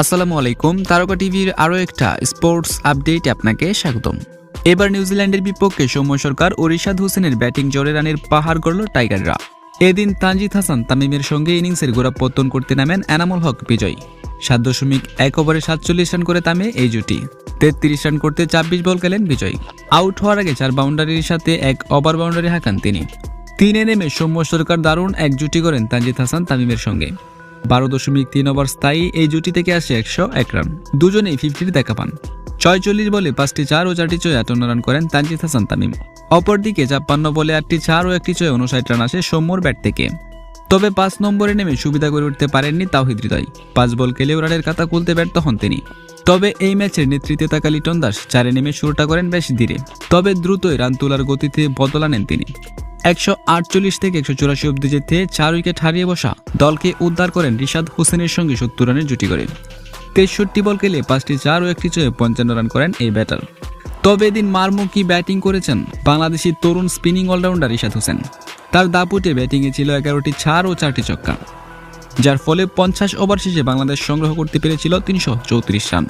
আসসালামু আলাইকুম, তারকা টিভির আরও একটা স্পোর্টস আপডেট আপনাকে স্বাগতম। এবার নিউজিল্যান্ডের বিপক্ষে সৌম্য সরকার ও রিশাদ হোসেনের ব্যাটিং জোরে রানের পাহাড় গড়ল টাইগাররা। এদিন তানজিদ হাসান তামিমের সঙ্গে ইনিংসের গোড়াপত্তন করতে নামেন এনামুল হক বিজয়। সাত দশমিক এক ওভারে সাতচল্লিশ রান করে তামে এই জুটি। তেত্রিশ রান করতে ছাব্বিশ বল খেলেন বিজয়। আউট হওয়ার আগে চার বাউন্ডারির সাথে এক ওভার বাউন্ডারি হাঁকান তিনি। তিনে নেমে সৌম্য সরকার দারুণ এক জুটি করেন তানজিদ হাসান তামিমের সঙ্গে। বারো দশমিক তিন ওভার স্থায়ী এই জুটি থেকে আসে একশো এক রান। দুজনেই ফিফটির দেখা পান। ছয়চল্লিশ বলে পাঁচটি চার ও চারটি ছয় আটান্ন রান করেন তানজিদ হাসান তামিম। অপরদিকে ছাপ্পান্ন বলে আটটি চার ও একটি ছয় উনষাট রান আসে সৌম্যর ব্যাট থেকে। তবে পাঁচ নম্বরে নেমে সুবিধা করে উঠতে পারেননি তাওহিদ হৃদয়। পাঁচ বল খেলেও রানের খাতা খুলতে ব্যর্থ হন তিনি। তবে এই ম্যাচের নেতৃত্বে থাকা লিটন দাস চারে নেমে শুরুটা করেন বেশ ধীরে। তবে দ্রুতই রান তোলার গতিতে বদল আনেন তিনি। একশো আটচল্লিশ থেকে একশো চুরাশি অব্দি যেতে চার উইকেট হারিয়ে বসা দলকে উদ্ধার করেন রিশাদ হোসেনের সঙ্গে সত্তর রানের জুটি করে। তেষট্টি বল খেলে পাঁচটি চার ও একটি ছয়ে পঞ্চান্ন রান করেন এই ব্যাটার। তবে এদিন মারমুখী ব্যাটিং করেছেন বাংলাদেশি তরুণ spinning all rounder Rishad Hossain. তার দাপুটে ব্যাটিংয়ে ছিল এগারোটি চার ও চারটি ছক্কা, যার ফলে পঞ্চাশ ওভার শেষে বাংলাদেশ সংগ্রহ করতে পেরেছিল তিনশো চৌত্রিশ রান।